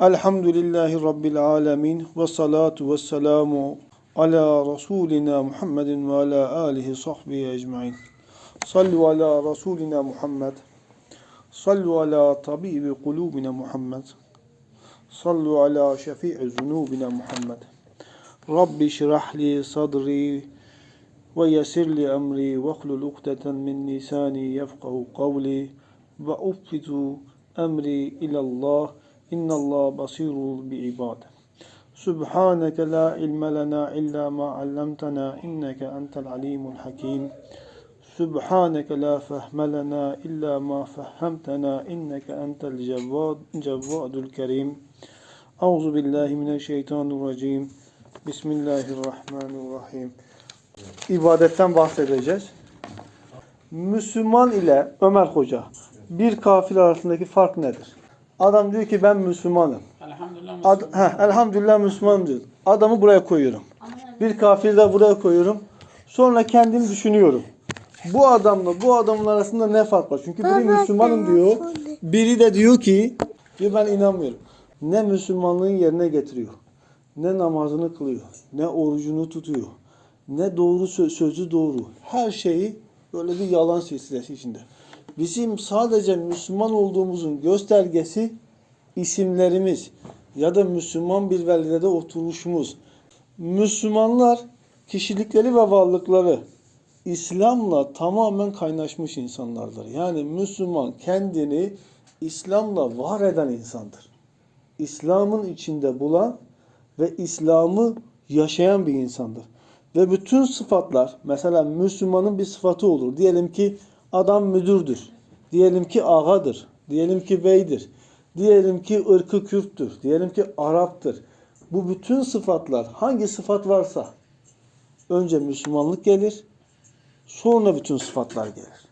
Elhamdülillahi Rabbil alemin ve salatu ve selamu ala Resulina Muhammedin ve ala alihi sahbihi ecmain. Sallu ala Resulina Muhammed. Sallu ala tabibi kulubina Muhammed. Sallu ala şefi'i zunubina Muhammed. Rabbi şirah sadri ve yesir li emri ve hlul ukdeten min lisani yefkahu kavli ve uffizu emri ilallah innallah basirul bi ibad. Subhaneke la ilme lena illa ma allamtana inneke entel alimul hakim. Subhaneke la fehme lena illa ma fehhemtena inneke entel cevvad, cevvadul kerim. Euzu billahi mineşşeytanirracim. Bismillahirrahmanirrahim. İbadetten bahsedeceğiz. Müslüman ile Ömer Hoca bir kafir arasındaki fark nedir? Adam diyor ki ben Müslümanım. Elhamdülillah Ad, Müslüman. heh, elhamdülillah Müslümanım diyor. Adamı buraya koyuyorum. Bir kafiri de buraya koyuyorum. Sonra kendim düşünüyorum. Bu adamla bu adamın arasında ne fark var? Çünkü biri Müslümanım diyor. Biri de diyor ki diyor ben inanmıyorum. Ne Müslümanlığın yerine getiriyor. Ne namazını kılıyor. Ne orucunu tutuyor. Ne doğru sö- sözü doğru. Her şeyi böyle bir yalan silsilesi içinde. Bizim sadece Müslüman olduğumuzun göstergesi isimlerimiz ya da Müslüman bir beldede oturuşumuz. Müslümanlar kişilikleri ve varlıkları İslam'la tamamen kaynaşmış insanlardır. Yani Müslüman kendini İslam'la var eden insandır. İslam'ın içinde bulan ve İslam'ı yaşayan bir insandır. Ve bütün sıfatlar, mesela Müslümanın bir sıfatı olur. Diyelim ki adam müdürdür. Diyelim ki ağadır. Diyelim ki beydir. Diyelim ki ırkı Kürttür. Diyelim ki Arap'tır. Bu bütün sıfatlar hangi sıfat varsa önce Müslümanlık gelir, sonra bütün sıfatlar gelir.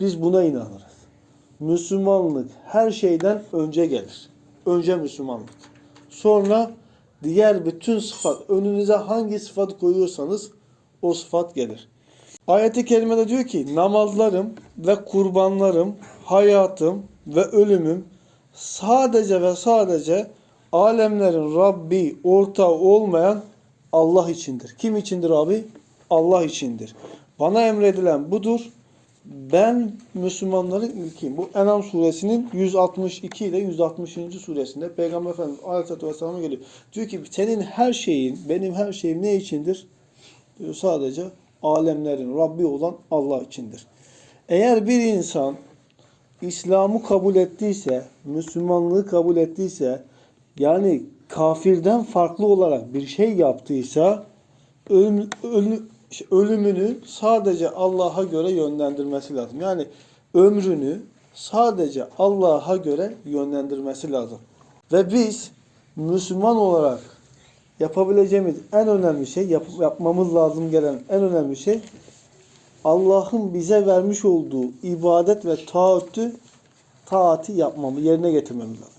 Biz buna inanırız. Müslümanlık her şeyden önce gelir. Önce Müslümanlık. Sonra diğer bütün sıfat, önünüze hangi sıfat koyuyorsanız o sıfat gelir. Ayet-i kerimede diyor ki namazlarım ve kurbanlarım, hayatım ve ölümüm sadece ve sadece alemlerin Rabbi ortağı olmayan Allah içindir. Kim içindir abi? Allah içindir. Bana emredilen budur. Ben Müslümanların ilkiyim. Bu Enam suresinin 162 ile 160. suresinde Peygamber Efendimiz Aleyhisselatü Vesselam'a geliyor. Diyor ki senin her şeyin, benim her şeyim ne içindir? Diyor sadece alemlerin Rabbi olan Allah içindir. Eğer bir insan İslam'ı kabul ettiyse, Müslümanlığı kabul ettiyse, yani kafirden farklı olarak bir şey yaptıysa, ölüm, ölüm- ölümünü sadece Allah'a göre yönlendirmesi lazım. Yani ömrünü sadece Allah'a göre yönlendirmesi lazım. Ve biz Müslüman olarak yapabileceğimiz en önemli şey, yap- yapmamız lazım gelen en önemli şey Allah'ın bize vermiş olduğu ibadet ve taatü taati yapmamı yerine getirmemiz lazım.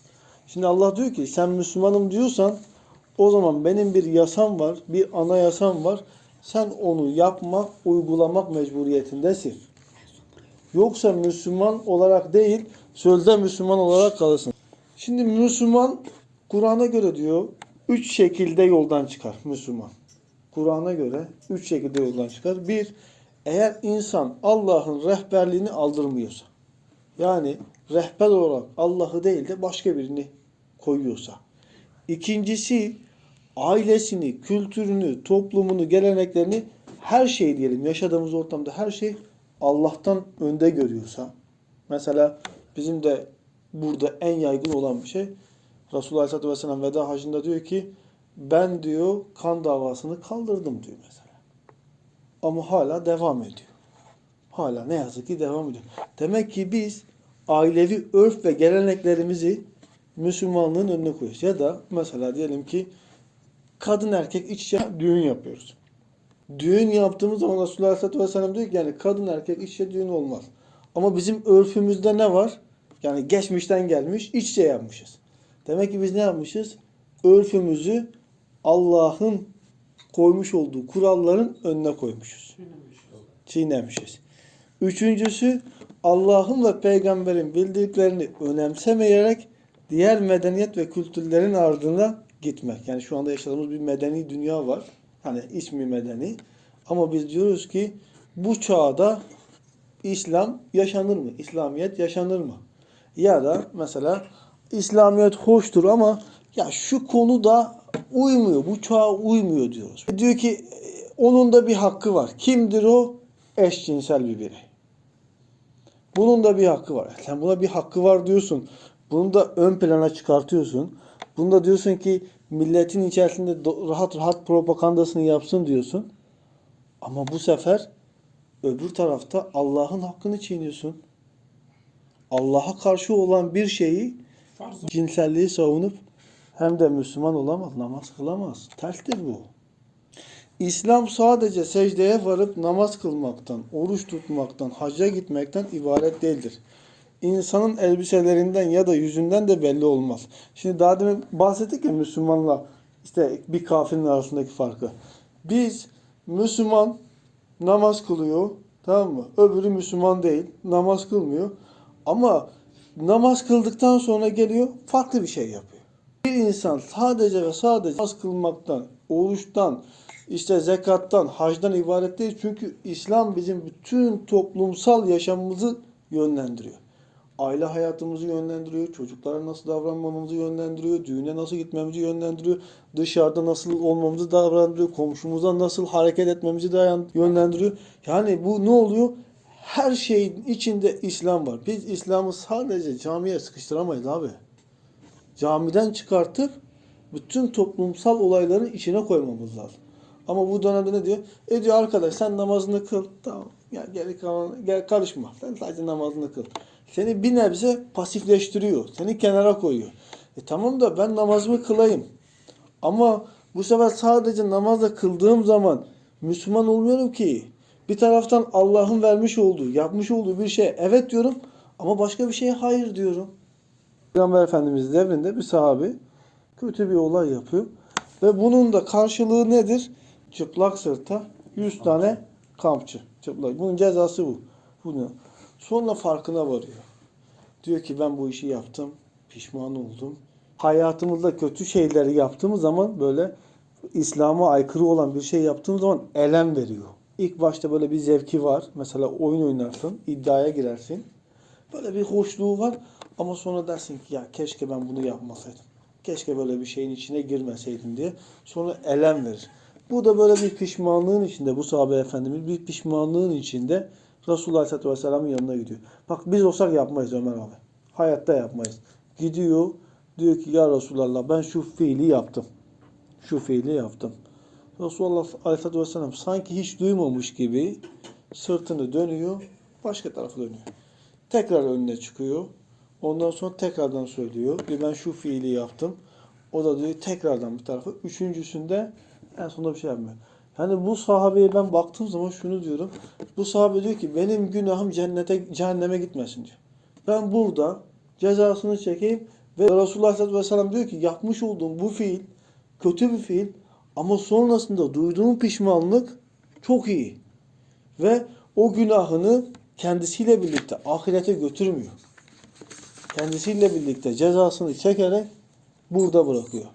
Şimdi Allah diyor ki sen Müslümanım diyorsan o zaman benim bir yasam var, bir anayasam var. Sen onu yapmak, uygulamak mecburiyetindesin. Yoksa Müslüman olarak değil, sözde Müslüman olarak kalırsın. Şimdi Müslüman Kur'an'a göre diyor üç şekilde yoldan çıkar Müslüman. Kur'an'a göre üç şekilde yoldan çıkar. Bir, eğer insan Allah'ın rehberliğini aldırmıyorsa, yani rehber olarak Allah'ı değil de başka birini koyuyorsa. İkincisi, ailesini, kültürünü, toplumunu, geleneklerini, her şey diyelim, yaşadığımız ortamda her şey Allah'tan önde görüyorsa. Mesela bizim de burada en yaygın olan bir şey, Resulullah Aleyhisselatü Vesselam veda hacında diyor ki, ben diyor kan davasını kaldırdım diyor mesela. Ama hala devam ediyor. Hala ne yazık ki devam ediyor. Demek ki biz ailevi örf ve geleneklerimizi Müslümanlığın önüne koyuyoruz. Ya da mesela diyelim ki kadın erkek iç içe düğün yapıyoruz. Düğün yaptığımız zaman Resulullah Aleyhisselatü Vesselam diyor ki yani kadın erkek iç içe düğün olmaz. Ama bizim örfümüzde ne var? Yani geçmişten gelmiş iç içe yapmışız. Demek ki biz ne yapmışız? Örfümüzü Allah'ın koymuş olduğu kuralların önüne koymuşuz. Çiğnemişiz. Üçüncüsü Allah'ın ve peygamberin bildiklerini önemsemeyerek diğer medeniyet ve kültürlerin ardına gitmek. Yani şu anda yaşadığımız bir medeni dünya var. Hani ismi medeni. Ama biz diyoruz ki bu çağda İslam yaşanır mı? İslamiyet yaşanır mı? Ya da mesela İslamiyet hoştur ama ya şu konuda uymuyor, bu çağa uymuyor diyoruz. Diyor ki e, onun da bir hakkı var. Kimdir o? Eşcinsel bir birey. Bunun da bir hakkı var. Sen buna bir hakkı var diyorsun. Bunu da ön plana çıkartıyorsun. Bunu da diyorsun ki milletin içerisinde rahat rahat propagandasını yapsın diyorsun. Ama bu sefer öbür tarafta Allah'ın hakkını çiğniyorsun. Allah'a karşı olan bir şeyi cinselliği savunup hem de Müslüman olamaz, namaz kılamaz. Terstir bu. İslam sadece secdeye varıp namaz kılmaktan, oruç tutmaktan, hacca gitmekten ibaret değildir. İnsanın elbiselerinden ya da yüzünden de belli olmaz. Şimdi daha demin bahsettik ya Müslümanla işte bir kafirin arasındaki farkı. Biz Müslüman namaz kılıyor, tamam mı? Öbürü Müslüman değil, namaz kılmıyor. Ama namaz kıldıktan sonra geliyor, farklı bir şey yapıyor. Bir insan sadece ve sadece namaz kılmaktan, oruçtan, işte zekattan, hacdan ibaret değil. Çünkü İslam bizim bütün toplumsal yaşamımızı yönlendiriyor. Aile hayatımızı yönlendiriyor, çocuklara nasıl davranmamızı yönlendiriyor, düğüne nasıl gitmemizi yönlendiriyor, dışarıda nasıl olmamızı davranıyor, komşumuza nasıl hareket etmemizi yönlendiriyor. Yani bu ne oluyor? Her şeyin içinde İslam var. Biz İslam'ı sadece camiye sıkıştıramayız abi camiden çıkartıp bütün toplumsal olayların içine koymamız lazım. Ama bu dönemde ne diyor? E diyor arkadaş sen namazını kıl. Tamam. Ya geri kalan gel karışma. Sen sadece namazını kıl. Seni bir nebze pasifleştiriyor. Seni kenara koyuyor. E tamam da ben namazımı kılayım. Ama bu sefer sadece namazla kıldığım zaman Müslüman olmuyorum ki. Bir taraftan Allah'ın vermiş olduğu, yapmış olduğu bir şeye evet diyorum ama başka bir şeye hayır diyorum. Peygamber Efendimiz devrinde bir sahabi kötü bir olay yapıyor. Ve bunun da karşılığı nedir? Çıplak sırta 100 tane kamçı. Çıplak. Bunun cezası bu. Bunu. Sonra farkına varıyor. Diyor ki ben bu işi yaptım. Pişman oldum. Hayatımızda kötü şeyleri yaptığımız zaman böyle İslam'a aykırı olan bir şey yaptığımız zaman elem veriyor. İlk başta böyle bir zevki var. Mesela oyun oynarsın, iddiaya girersin. Böyle bir hoşluğu var ama sonra dersin ki ya keşke ben bunu yapmasaydım. Keşke böyle bir şeyin içine girmeseydim diye. Sonra elem verir. Bu da böyle bir pişmanlığın içinde bu sahabe efendimiz bir pişmanlığın içinde Resulullah Aleyhisselatü Vesselam'ın yanına gidiyor. Bak biz olsak yapmayız Ömer abi. Hayatta yapmayız. Gidiyor diyor ki ya Resulallah ben şu fiili yaptım. Şu fiili yaptım. Resulullah Aleyhisselatü Vesselam sanki hiç duymamış gibi sırtını dönüyor başka tarafa dönüyor. Tekrar önüne çıkıyor. Ondan sonra tekrardan söylüyor. Diyor ben şu fiili yaptım. O da diyor tekrardan bir tarafa. Üçüncüsünde en sonunda bir şey yapmıyor. Yani bu sahabeye ben baktığım zaman şunu diyorum. Bu sahabe diyor ki benim günahım cennete cehenneme gitmesin diyor. Ben burada cezasını çekeyim ve Resulullah Aleyhisselatü Vesselam diyor ki yapmış olduğum bu fiil kötü bir fiil ama sonrasında duyduğum pişmanlık çok iyi. Ve o günahını kendisiyle birlikte ahirete götürmüyor. Kendisiyle birlikte cezasını çekerek burada bırakıyor.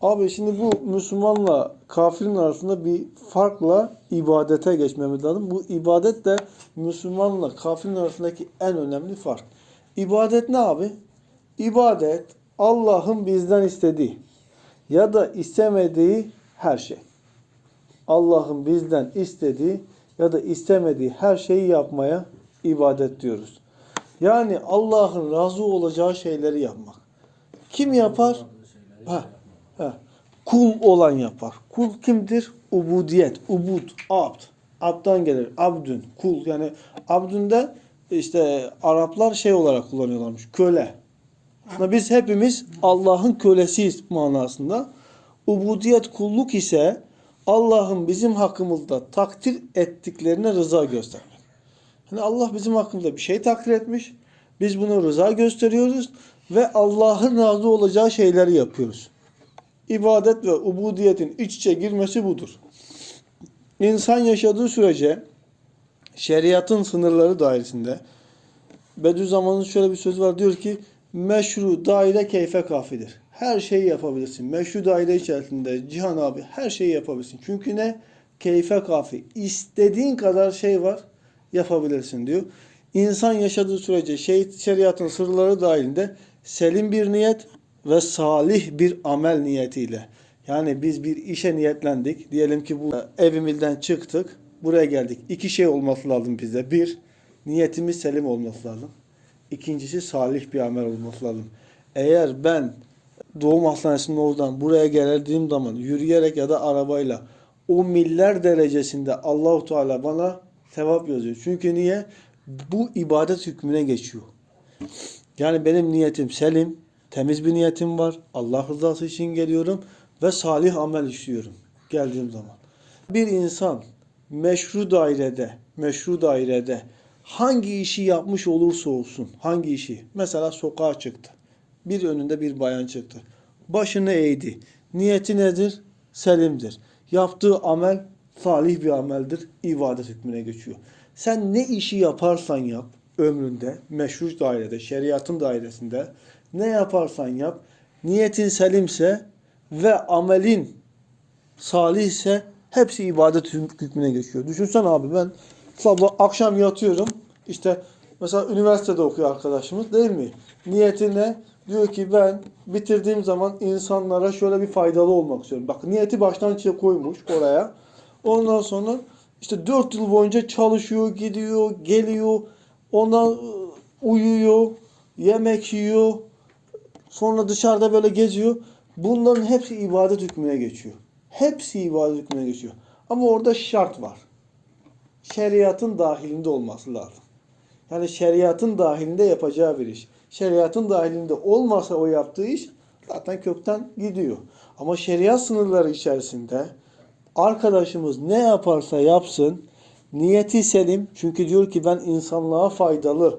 Abi şimdi bu Müslümanla kafirin arasında bir farkla ibadete geçmemiz lazım. Bu ibadet de Müslümanla kafirin arasındaki en önemli fark. İbadet ne abi? İbadet Allah'ın bizden istediği ya da istemediği her şey. Allah'ın bizden istediği ya da istemediği her şeyi yapmaya ibadet diyoruz. Yani Allah'ın razı olacağı şeyleri yapmak. Kim yapar? Ha, ha. Kul olan yapar. Kul kimdir? Ubudiyet, ubud, abd. Abdan gelir. Abdün, kul. Yani abdünde işte Araplar şey olarak kullanıyorlarmış. Köle. Biz hepimiz Allah'ın kölesiyiz manasında. Ubudiyet kulluk ise Allah'ın bizim hakkımızda takdir ettiklerine rıza göstermek. Yani Allah bizim hakkımızda bir şey takdir etmiş. Biz buna rıza gösteriyoruz ve Allah'ın razı olacağı şeyleri yapıyoruz. İbadet ve ubudiyetin iç içe girmesi budur. İnsan yaşadığı sürece şeriatın sınırları dairesinde Bediüzzaman'ın şöyle bir sözü var diyor ki meşru daire keyfe kafidir. Her şeyi yapabilirsin. Meşru daire içerisinde Cihan abi her şeyi yapabilirsin. Çünkü ne? Keyfe kafi. İstediğin kadar şey var yapabilirsin diyor. İnsan yaşadığı sürece şey, şeriatın sırları dahilinde selim bir niyet ve salih bir amel niyetiyle. Yani biz bir işe niyetlendik. Diyelim ki bu evimizden çıktık. Buraya geldik. İki şey olması lazım bize. Bir, niyetimiz selim olması lazım. İkincisi salih bir amel olması lazım. Eğer ben doğum hastanesinin oradan buraya geldiğim zaman yürüyerek ya da arabayla o miller derecesinde Allahu Teala bana sevap yazıyor. Çünkü niye? Bu ibadet hükmüne geçiyor. Yani benim niyetim selim, temiz bir niyetim var. Allah rızası için geliyorum ve salih amel işliyorum geldiğim zaman. Bir insan meşru dairede, meşru dairede hangi işi yapmış olursa olsun, hangi işi, mesela sokağa çıktı. Bir önünde bir bayan çıktı. Başını eğdi. Niyeti nedir? Selimdir. Yaptığı amel salih bir ameldir. İbadet hükmüne geçiyor. Sen ne işi yaparsan yap ömründe, meşru dairede, şeriatın dairesinde ne yaparsan yap, niyetin selimse ve amelin salihse hepsi ibadet hükmüne geçiyor. Düşünsen abi ben sabah akşam yatıyorum. İşte mesela üniversitede okuyor arkadaşımız değil mi? Niyeti ne? Diyor ki ben bitirdiğim zaman insanlara şöyle bir faydalı olmak istiyorum. Bak niyeti baştan çiğ koymuş oraya. Ondan sonra işte 4 yıl boyunca çalışıyor, gidiyor, geliyor. Ondan ıı, uyuyor, yemek yiyor. Sonra dışarıda böyle geziyor. Bunların hepsi ibadet hükmüne geçiyor. Hepsi ibadet hükmüne geçiyor. Ama orada şart var. Şeriatın dahilinde olması lazım. Yani şeriatın dahilinde yapacağı bir iş. Şeriatın dahilinde olmasa o yaptığı iş zaten kökten gidiyor. Ama şeriat sınırları içerisinde arkadaşımız ne yaparsa yapsın niyeti selim. Çünkü diyor ki ben insanlığa faydalı,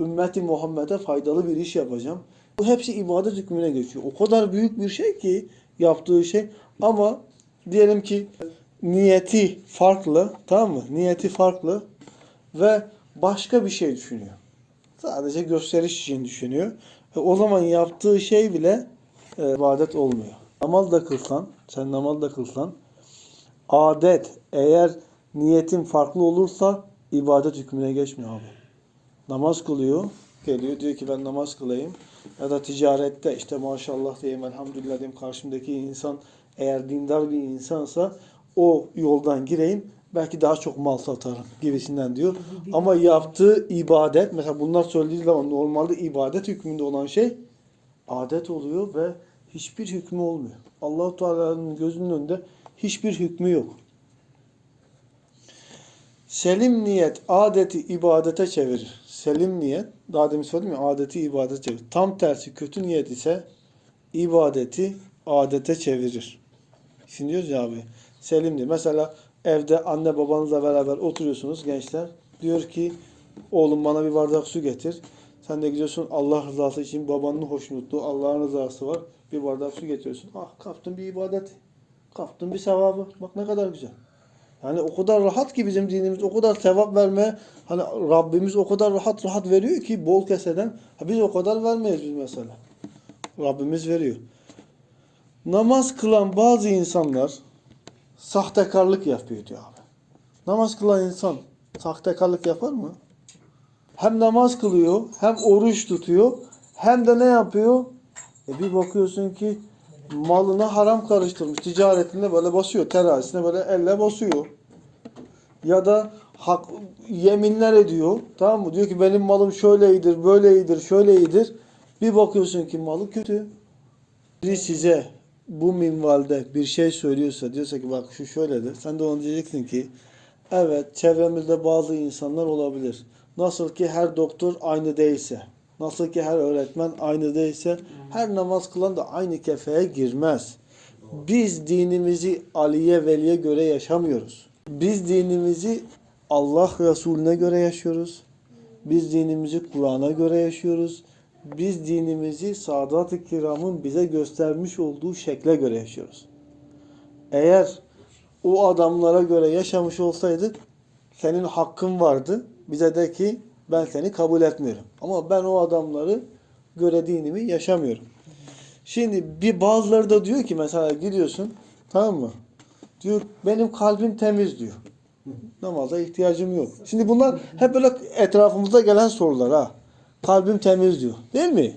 ümmeti Muhammed'e faydalı bir iş yapacağım. Bu hepsi ibadet hükmüne geçiyor. O kadar büyük bir şey ki yaptığı şey ama diyelim ki niyeti farklı tamam mı? Niyeti farklı ve başka bir şey düşünüyor. Sadece gösteriş için düşünüyor. E, o zaman yaptığı şey bile e, ibadet olmuyor. Namaz da kılsan, sen namaz da kılsan adet eğer niyetin farklı olursa ibadet hükmüne geçmiyor abi. Namaz kılıyor, geliyor diyor ki ben namaz kılayım. Ya da ticarette işte maşallah diyeyim elhamdülillah diyeyim karşımdaki insan eğer dindar bir insansa o yoldan gireyim belki daha çok mal satarım gibisinden diyor. Ama yaptığı ibadet mesela bunlar söylediği zaman normalde ibadet hükmünde olan şey adet oluyor ve hiçbir hükmü olmuyor. Allahu Teala'nın gözünün önünde hiçbir hükmü yok. Selim niyet adeti ibadete çevirir. Selim niyet, daha demin söyledim ya adeti ibadete çevirir. Tam tersi kötü niyet ise ibadeti adete çevirir. Şimdi diyoruz ya abi selim niyet. Mesela evde anne babanızla beraber oturuyorsunuz gençler. Diyor ki oğlum bana bir bardak su getir. Sen de gidiyorsun Allah rızası için babanın hoşnutluğu, Allah'ın rızası var. Bir bardak su getiriyorsun. Ah kaptın bir ibadet. Kaptın bir sevabı. Bak ne kadar güzel. Yani o kadar rahat ki bizim dinimiz o kadar sevap verme hani Rabbimiz o kadar rahat rahat veriyor ki bol keseden ha biz o kadar vermeyiz biz mesela. Rabbimiz veriyor. Namaz kılan bazı insanlar sahtekarlık yapıyor diyor abi. Namaz kılan insan sahtekarlık yapar mı? Hem namaz kılıyor, hem oruç tutuyor, hem de ne yapıyor? E bir bakıyorsun ki malına haram karıştırmış. Ticaretinde böyle basıyor. Terazisine böyle elle basıyor. Ya da hak, yeminler ediyor. Tamam mı? Diyor ki benim malım şöyleyidir, böyleyidir, şöyleyidir. Bir bakıyorsun ki malı kötü. Biri size bu minvalde bir şey söylüyorsa, diyorsa ki bak şu şöyledir. Sen de ona diyeceksin ki evet çevremizde bazı insanlar olabilir. Nasıl ki her doktor aynı değilse. Nasıl ki her öğretmen aynı değilse her namaz kılan da aynı kefeye girmez. Biz dinimizi Ali'ye Veli'ye göre yaşamıyoruz. Biz dinimizi Allah Resulüne göre yaşıyoruz. Biz dinimizi Kur'an'a göre yaşıyoruz. Biz dinimizi Sadat-ı Kiram'ın bize göstermiş olduğu şekle göre yaşıyoruz. Eğer o adamlara göre yaşamış olsaydık senin hakkın vardı. Bize de ki ben seni kabul etmiyorum. Ama ben o adamları göre dinimi yaşamıyorum. Şimdi bir bazıları da diyor ki mesela gidiyorsun tamam mı? Diyor benim kalbim temiz diyor. Namaza ihtiyacım yok. Şimdi bunlar hep böyle etrafımızda gelen sorular ha. Kalbim temiz diyor. Değil mi?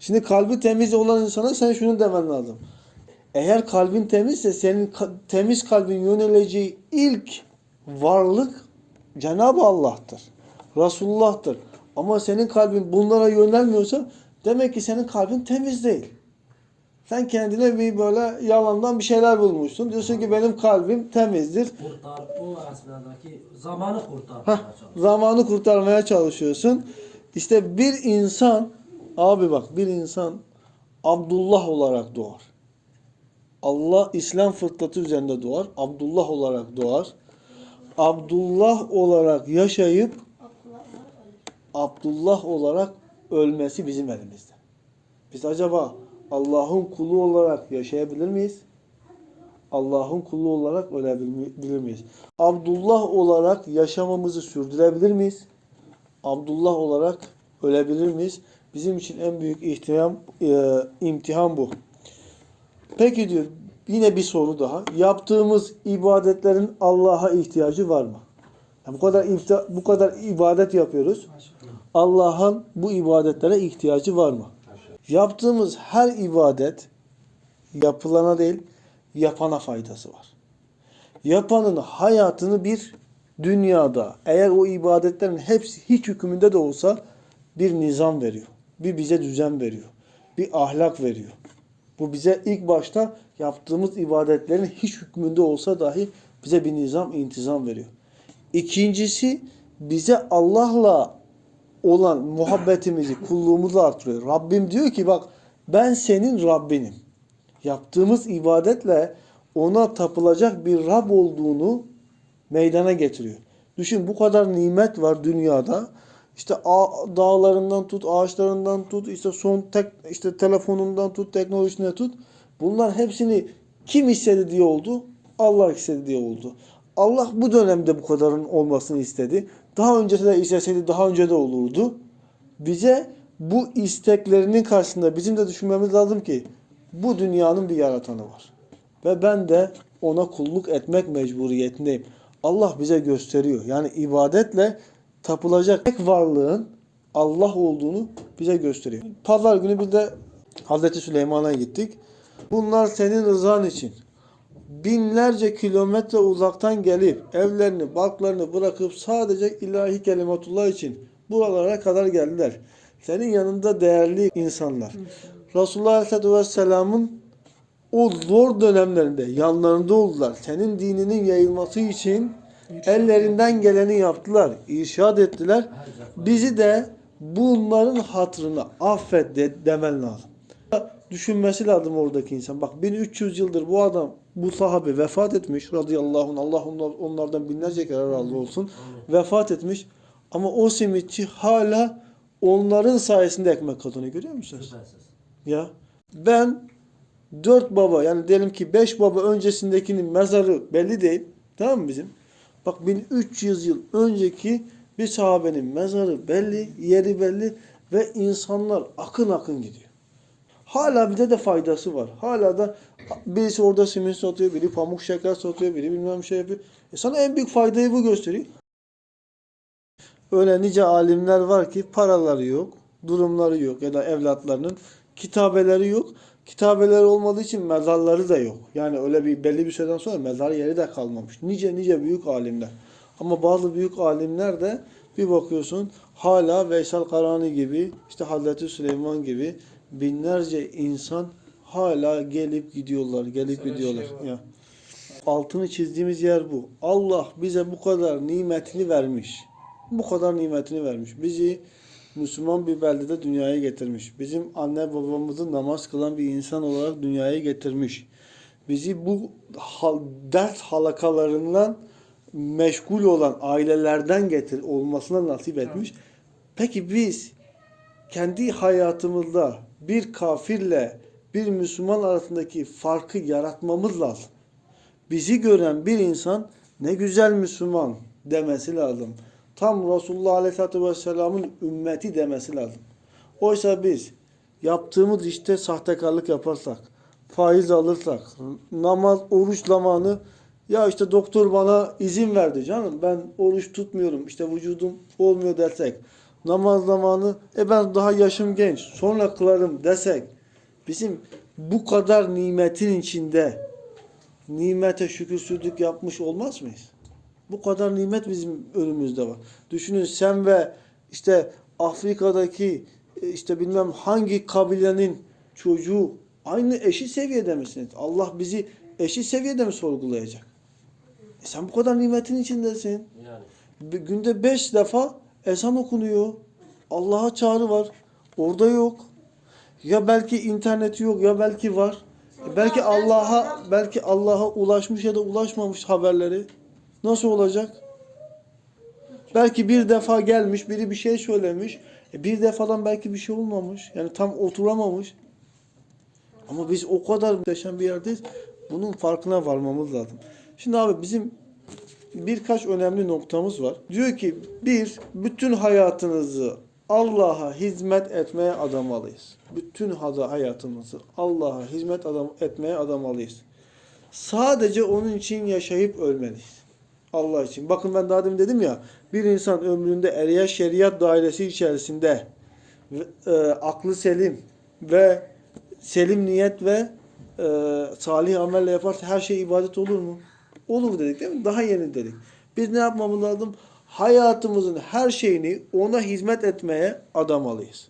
Şimdi kalbi temiz olan insana sen şunu demen lazım. Eğer kalbin temizse senin ka- temiz kalbin yöneleceği ilk varlık Cenab-ı Allah'tır. Resulullah'tır. Ama senin kalbin bunlara yönelmiyorsa demek ki senin kalbin temiz değil. Sen kendine bir böyle yalandan bir şeyler bulmuşsun. Diyorsun ki benim kalbim temizdir. Kurtar, o esnadaki zamanı kurtarmaya çalışıyor. zamanı kurtarmaya çalışıyorsun. İşte bir insan, abi bak bir insan Abdullah olarak doğar. Allah İslam fıtratı üzerinde doğar. Abdullah olarak doğar. Abdullah olarak yaşayıp Abdullah olarak ölmesi bizim elimizde. Biz acaba Allah'ın kulu olarak yaşayabilir miyiz? Allah'ın kulu olarak ölebilir miyiz? Abdullah olarak yaşamamızı sürdürebilir miyiz? Abdullah olarak ölebilir miyiz? Bizim için en büyük ihtimam, e, imtihan bu. Peki diyor yine bir soru daha. Yaptığımız ibadetlerin Allah'a ihtiyacı var mı? Yani bu kadar bu kadar ibadet yapıyoruz. Allah'ın bu ibadetlere ihtiyacı var mı? Yaptığımız her ibadet yapılana değil, yapana faydası var. Yapanın hayatını bir dünyada eğer o ibadetlerin hepsi hiç hükmünde de olsa bir nizam veriyor. Bir bize düzen veriyor. Bir ahlak veriyor. Bu bize ilk başta yaptığımız ibadetlerin hiç hükmünde olsa dahi bize bir nizam, intizam veriyor. İkincisi bize Allah'la olan muhabbetimizi, kulluğumuzu artırıyor. Rabbim diyor ki bak ben senin Rabbinim. Yaptığımız ibadetle ona tapılacak bir Rab olduğunu meydana getiriyor. Düşün bu kadar nimet var dünyada. İşte dağlarından tut, ağaçlarından tut, işte son tek işte telefonundan tut, teknolojisine tut. Bunlar hepsini kim istedi diye oldu? Allah istedi diye oldu. Allah bu dönemde bu kadarın olmasını istedi. Daha önce de isteseydi daha önce de olurdu. Bize bu isteklerinin karşısında bizim de düşünmemiz lazım ki bu dünyanın bir yaratanı var. Ve ben de ona kulluk etmek mecburiyetindeyim. Allah bize gösteriyor. Yani ibadetle tapılacak tek varlığın Allah olduğunu bize gösteriyor. Pazar günü bir de Hazreti Süleyman'a gittik. Bunlar senin rızan için binlerce kilometre uzaktan gelip evlerini, barklarını bırakıp sadece ilahi kelimetullah için buralara kadar geldiler. Senin yanında değerli insanlar. Resulullah Aleyhisselatü Vesselam'ın o zor dönemlerinde yanlarında oldular. Senin dininin yayılması için ellerinden geleni yaptılar. irşad ettiler. Bizi de bunların hatırına affet de, demen lazım. Düşünmesi lazım oradaki insan. Bak 1300 yıldır bu adam, bu sahabe vefat etmiş radıyallahu anh. Allah onlar, onlardan binlerce kere razı olsun. Vefat etmiş. Ama o simitçi hala onların sayesinde ekmek kazanıyor. Görüyor musunuz? Ya ben dört baba yani diyelim ki beş baba öncesindekinin mezarı belli değil. Tamam mı bizim? Bak 1300 yıl önceki bir sahabenin mezarı belli, yeri belli ve insanlar akın akın gidiyor. Hala bize de faydası var. Hala da birisi orada simit satıyor, biri pamuk şeker satıyor, biri bilmem şey yapıyor. E sana en büyük faydayı bu gösteriyor. Öyle nice alimler var ki paraları yok, durumları yok ya da evlatlarının kitabeleri yok. Kitabeleri olmadığı için mezarları da yok. Yani öyle bir belli bir süreden sonra mezar yeri de kalmamış. Nice nice büyük alimler. Ama bazı büyük alimler de bir bakıyorsun hala Veysel Karani gibi, işte Hazreti Süleyman gibi binlerce insan hala gelip gidiyorlar, gelip gidiyorlar. Ya. Altını çizdiğimiz yer bu. Allah bize bu kadar nimetini vermiş. Bu kadar nimetini vermiş. Bizi Müslüman bir beldede dünyaya getirmiş. Bizim anne babamızı namaz kılan bir insan olarak dünyaya getirmiş. Bizi bu ders halakalarından meşgul olan ailelerden getir olmasına nasip etmiş. Peki biz kendi hayatımızda bir kafirle bir Müslüman arasındaki farkı yaratmamız lazım. Bizi gören bir insan ne güzel Müslüman demesi lazım. Tam Resulullah Aleyhisselatü Vesselam'ın ümmeti demesi lazım. Oysa biz yaptığımız işte sahtekarlık yaparsak, faiz alırsak, namaz, oruç zamanı ya işte doktor bana izin verdi canım ben oruç tutmuyorum işte vücudum olmuyor dersek, namaz zamanı e ben daha yaşım genç sonra kılarım desek, bizim bu kadar nimetin içinde nimete şükürsüzlük yapmış olmaz mıyız? Bu kadar nimet bizim önümüzde var. Düşünün sen ve işte Afrika'daki e, işte bilmem hangi kabilenin çocuğu aynı eşit seviyede misiniz? Allah bizi eşit seviyede mi sorgulayacak? E sen bu kadar nimetin içindesin. Yani. Bir günde beş defa ezan okunuyor. Allah'a çağrı var. Orada yok. Ya belki interneti yok ya belki var. E belki Allah'a belki Allah'a ulaşmış ya da ulaşmamış haberleri. Nasıl olacak? Belki bir defa gelmiş, biri bir şey söylemiş. E bir defadan belki bir şey olmamış. Yani tam oturamamış. Ama biz o kadar muhteşem bir yerdeyiz. Bunun farkına varmamız lazım. Şimdi abi bizim birkaç önemli noktamız var. Diyor ki bir, bütün hayatınızı Allah'a hizmet etmeye adamalıyız. Bütün hayatımızı Allah'a hizmet adam etmeye adamalıyız. Sadece onun için yaşayıp ölmeliyiz. Allah için. Bakın ben daha demin dedim ya bir insan ömründe eriye şeriat dairesi içerisinde e, aklı selim ve selim niyet ve e, salih amelle yaparsa her şey ibadet olur mu? Olur dedik değil mi? Daha yeni dedik. Biz ne yapmamız lazım? Hayatımızın her şeyini ona hizmet etmeye adamalıyız.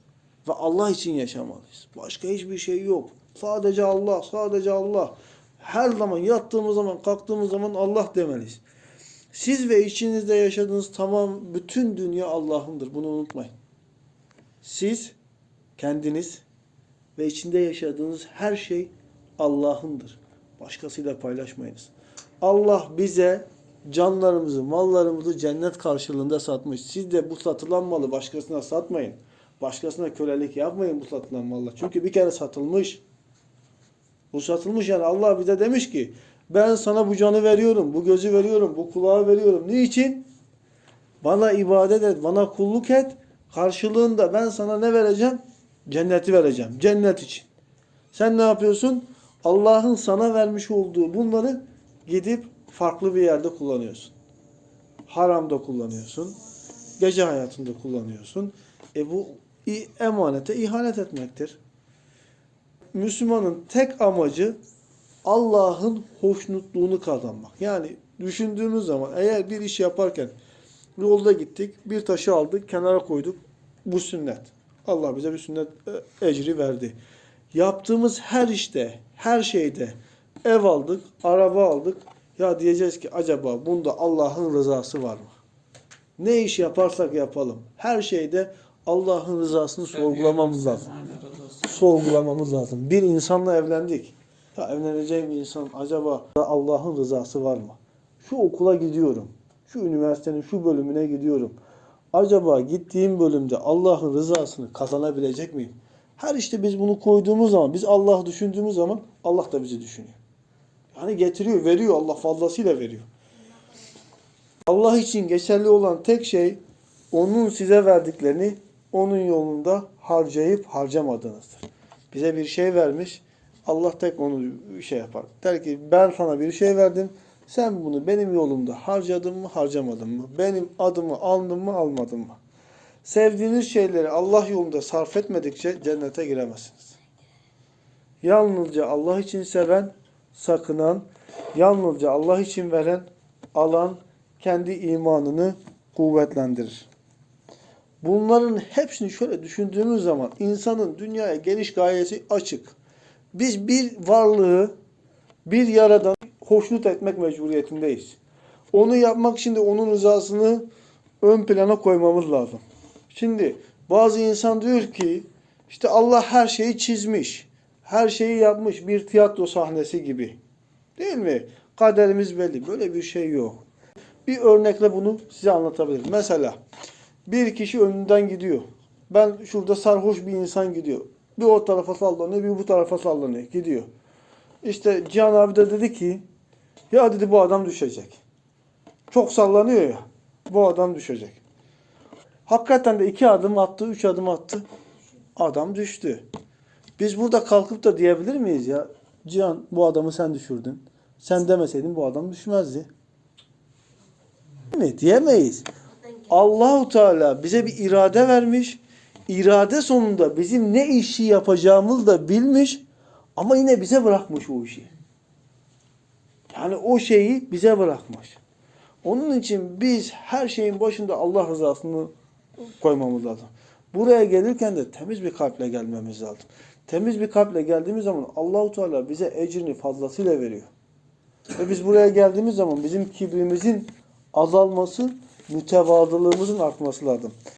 Ve Allah için yaşamalıyız. Başka hiçbir şey yok. Sadece Allah, sadece Allah. Her zaman yattığımız zaman, kalktığımız zaman Allah demeliyiz. Siz ve içinizde yaşadığınız tamam bütün dünya Allah'ındır. Bunu unutmayın. Siz, kendiniz ve içinde yaşadığınız her şey Allah'ındır. Başkasıyla paylaşmayınız. Allah bize canlarımızı, mallarımızı cennet karşılığında satmış. Siz de bu satılan malı başkasına satmayın. Başkasına kölelik yapmayın bu satılan malla. Çünkü bir kere satılmış. Bu satılmış yani Allah bize demiş ki ben sana bu canı veriyorum, bu gözü veriyorum, bu kulağı veriyorum. Niçin? Bana ibadet et, bana kulluk et. Karşılığında ben sana ne vereceğim? Cenneti vereceğim. Cennet için. Sen ne yapıyorsun? Allah'ın sana vermiş olduğu bunları gidip farklı bir yerde kullanıyorsun. Haramda kullanıyorsun. Gece hayatında kullanıyorsun. E bu emanete ihanet etmektir. Müslümanın tek amacı Allah'ın hoşnutluğunu kazanmak. Yani düşündüğümüz zaman eğer bir iş yaparken yolda gittik, bir taşı aldık, kenara koyduk. Bu sünnet. Allah bize bir sünnet e, ecri verdi. Yaptığımız her işte, her şeyde ev aldık, araba aldık. Ya diyeceğiz ki acaba bunda Allah'ın rızası var mı? Ne iş yaparsak yapalım. Her şeyde Allah'ın rızasını sorgulamamız lazım. Sorgulamamız lazım. Bir insanla evlendik. Ya evleneceğim insan acaba Allah'ın rızası var mı? Şu okula gidiyorum. Şu üniversitenin şu bölümüne gidiyorum. Acaba gittiğim bölümde Allah'ın rızasını kazanabilecek miyim? Her işte biz bunu koyduğumuz zaman, biz Allah'ı düşündüğümüz zaman Allah da bizi düşünüyor. Yani getiriyor, veriyor. Allah fazlasıyla veriyor. Allah için geçerli olan tek şey onun size verdiklerini onun yolunda harcayıp harcamadığınızdır. Bize bir şey vermiş. Allah tek onu şey yapar. Der ki ben sana bir şey verdim. Sen bunu benim yolumda harcadın mı harcamadın mı? Benim adımı aldın mı almadın mı? Sevdiğiniz şeyleri Allah yolunda sarf etmedikçe cennete giremezsiniz. Yalnızca Allah için seven, sakınan, yalnızca Allah için veren, alan kendi imanını kuvvetlendirir. Bunların hepsini şöyle düşündüğümüz zaman insanın dünyaya geliş gayesi açık. Biz bir varlığı, bir yaradan hoşnut etmek mecburiyetindeyiz. Onu yapmak de onun rızasını ön plana koymamız lazım. Şimdi bazı insan diyor ki işte Allah her şeyi çizmiş. Her şeyi yapmış bir tiyatro sahnesi gibi. Değil mi? Kaderimiz belli. Böyle bir şey yok. Bir örnekle bunu size anlatabilirim. Mesela bir kişi önünden gidiyor. Ben şurada sarhoş bir insan gidiyor. Bir o tarafa sallanıyor, bir bu tarafa sallanıyor. Gidiyor. İşte Cihan abi de dedi ki ya dedi bu adam düşecek. Çok sallanıyor ya. Bu adam düşecek. Hakikaten de iki adım attı, üç adım attı. Adam düştü. Biz burada kalkıp da diyebilir miyiz ya? Cihan bu adamı sen düşürdün. Sen demeseydin bu adam düşmezdi. Değil mi? Diyemeyiz. Allahu Teala bize bir irade vermiş. İrade sonunda bizim ne işi yapacağımızı da bilmiş ama yine bize bırakmış o işi. Yani o şeyi bize bırakmış. Onun için biz her şeyin başında Allah rızasını koymamız lazım. Buraya gelirken de temiz bir kalple gelmemiz lazım. Temiz bir kalple geldiğimiz zaman Allahu Teala bize ecrini fazlasıyla veriyor. Ve biz buraya geldiğimiz zaman bizim kibrimizin azalması, mütevazılığımızın artması lazım.